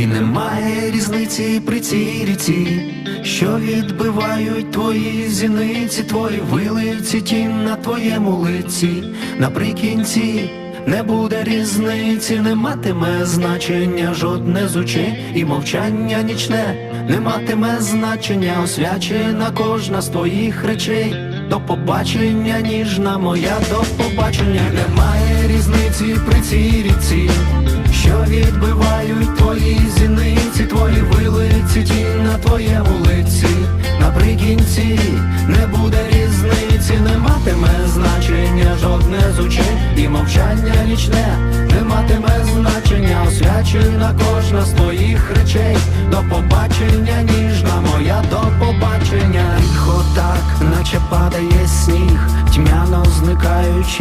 І немає різниці при цій ріці, що відбивають твої зіниці, твої вилиці, тінь на твоєму лиці. Наприкінці не буде різниці, не матиме значення жодне з очей, і мовчання нічне не матиме значення, освячена кожна з твоїх речей. До побачення, ніжна моя, до побачення немає різниці при цій ріці, що відбивають не буде різниці, не матиме значення жодне з очей, і мовчання нічне не матиме значення, освячена кожна з твоїх речей. До побачення, ніжна моя, до побачення. Тихо так, наче падає сніг, тьмяно зникаючи